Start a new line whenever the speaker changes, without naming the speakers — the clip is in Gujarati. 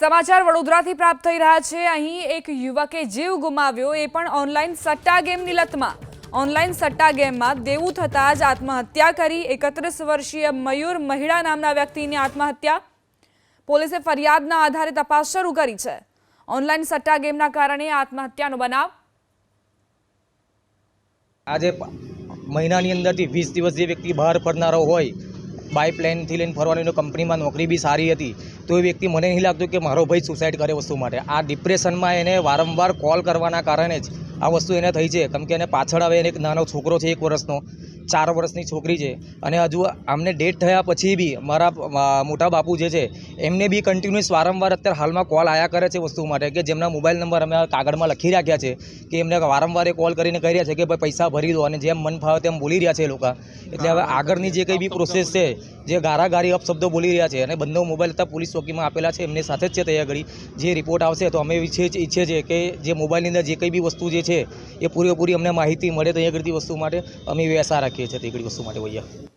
સમાચાર વડોદરાથી પ્રાપ્ત થઈ રહ્યા છે. અહીં એક યુવકે જીવ ગુમાવ્યો, એ પણ ઓનલાઈન સટ્ટા ગેમની લતમાં. ઓનલાઈન સટ્ટા ગેમમાં દેવું થતાં જ આત્મહત્યા કરી એકત્રીસ વર્ષીય મયુર મહિડા નામના વ્યક્તિની આત્મહત્યા. પોલીસે ફરિયાદના આધારે તપાસ શરૂ કરી છે. ઓનલાઈન સટ્ટા ગેમના કારણે આત્મહત્યાનો બનાવ.
આજે મહિનાની અંદરથી વીસ દિવસ જે વ્યક્તિ બહાર ફરનારો હોય બાય પ્લેનથી લઈને ફરવાની કંપનીમાં નોકરી બી સારી હતી, તો એ વ્યક્તિ મને નહીં લાગતું કે મારો ભાઈ સુસાઇડ કરે વસ્તુ માટે. આ ડિપ્રેશનમાં એને વારંવાર કોલ કરવાના કારણે જ આ વસ્તુ એને થઈ છે. કેમ કે એને પાછળ હવે એને એક નાનો છોકરો છે એક વર્ષનો. ચાર વર્ષની છોકરી છે. અને હજુ આમને ડેટ થયા પછી બી મારા મોટા બાપુ જે છે એમને બી કન્ટિન્યુઅસ વારંવાર અત્યારે હાલમાં કોલ આયા કરે છે વસ્તુ માટે કે જેમના મોબાઈલ નંબર અમે કાગળમાં લખી રાખ્યા છે કે એમને વારંવાર એ કોલ કરીને કહી રહ્યા છે કે ભાઈ પૈસા ભરી દો અને જેમ મન ફાવે તેમ બોલી રહ્યા છે એ લોકો. એટલે હવે આગળની જે કંઈ બી પ્રોસેસ છે જે ગારાગારી અપશબ્દો બોલી રહ્યા છે અને બંને મોબાઈલ હતા પોલીસ ચોકીમાં આપેલા છે એમની સાથે જ છે તૈયાર. ઘડી જે રિપોર્ટ આવશે તો અમે ઈચ્છે ઈચ્છે છે કે જે મોબાઈલની અંદર જે કંઈ બી વસ્તુ જે છે એ પૂરેપૂરી અમને માહિતી મળે તૈયાર આગળથી વસ્તુ માટે અમે એવી આશા રાખીએ. છીએ તે આગળ વસ્તુ માટે ભૈયા